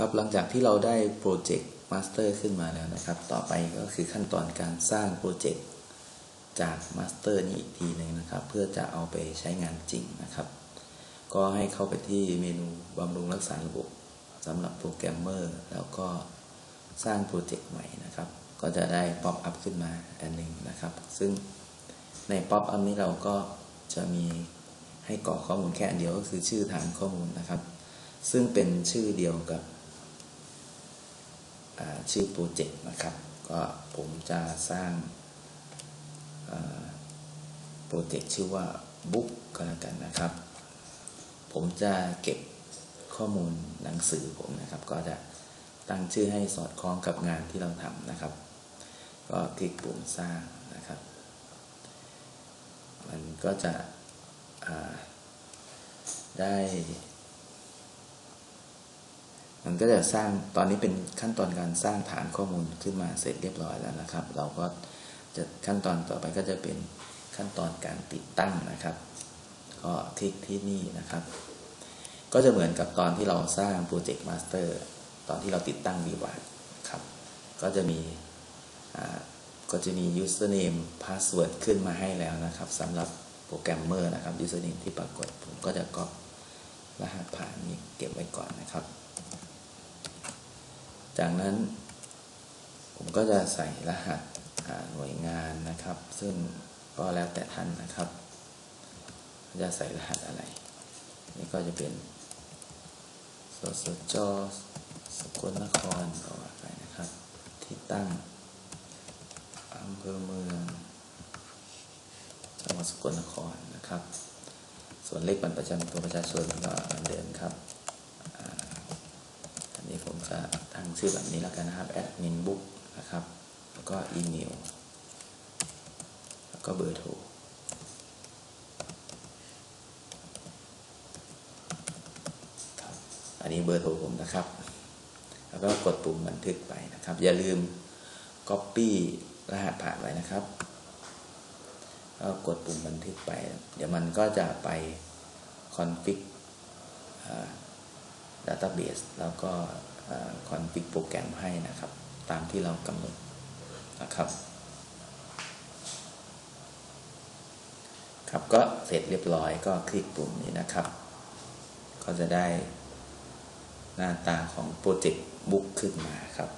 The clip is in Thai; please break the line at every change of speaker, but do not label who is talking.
ครับหลังจากที่เราได้โปรเจกต์มาสเตอร์ขึ้นมาแล้วนะครับ ต่อไปก็คือขั้นตอนการสร้างโปรเจกต์จากมาสเตอร์นี้อีกทีหนึ่งนะครับ เพื่อจะเอาไปใช้งานจริงนะครับ ก็ให้เข้าไปที่เมนูบำรุงรักษาระบบสำหรับโปรแกรมเมอร์แล้วก็สร้างโปรเจกต์ใหม่นะครับ ก็จะได้ป๊อปอัพขึ้นมาอันหนึ่งนะครับ ซึ่งในป๊อปอัพนี้เราก็จะมีให้กรอกข้อมูลแค่อันเดียวก็คือชื่อฐานข้อมูลนะครับ ซึ่งเป็นชื่อเดียวกับ ชื่อโปรเจกต์นะครับ ก็ผมจะสร้างโปรเจกต์ชื่อว่าบุ๊กก็แล้วกันนะครับ ผมจะเก็บข้อมูลหนังสือผมนะครับ ก็จะตั้งชื่อให้สอดคล้องกับงานที่เราทำนะครับ ก็คลิกปุ่มสร้างนะครับ มันก็จะได้ มันก็จะสร้างตอนนี้เป็นขั้นตอนการสร้างฐานข้อมูลขึ้นมาเสร็จเรียบร้อยแล้วนะครับ เราก็จะขั้นตอนต่อไปก็จะเป็นขั้นตอนการติดตั้งนะครับ ก็คลิกที่นี่นะครับ ก็จะเหมือนกับตอนที่เราสร้างโปรเจกต์มาสเตอร์ตอนที่เราติดตั้ง v ว a ร์ครับ ก็จะมีก็จะมี username password ขึ้นมาให้แล้วนะครับสำหรับโปรแกรมเมอร์นะครับ username ที่ปรากฏผมก็จะก๊อปรหัสผ่านนี้เก็บไว้ก่อนนะครับ จากนั้นผมก็จะใส่รหัสหน่วยงานนะครับ ซึ่งก็แล้วแต่ท่านนะครับ จะใส่รหัสอะไร นี่ก็จะเป็นสสจสกลนครก็ว่าไปนะครับ ที่ตั้งอำเภอเมืองจังหวัดสกลนครนะครับ ส่วนเลขบัตรประจำตัวประชาชนก็เหมือนเดิมครับ ผมจะตั้งชื่อแบบนี้แล้วกันนะครับแอดมินบุ๊กนะครับ แล้วก็อีเมล แล้วก็เบอร์โทร อันนี้เบอร์โทรผมนะครับ แล้วก็กดปุ่มบันทึกไปนะครับ อย่าลืม Copy รหัสผ่านไว้นะครับก็กดปุ่มบันทึกไป เดี๋ยวมันก็จะไป config database แล้วก็ คอนฟิกโปรแกรมให้นะครับ ตามที่เรากำหนดนะครับครับก็เสร็จเรียบร้อยก็คลิกปุ่มนี้นะครับ ก็จะได้หน้าตาของโปรเจกต์บุ๊กขึ้นมาครับ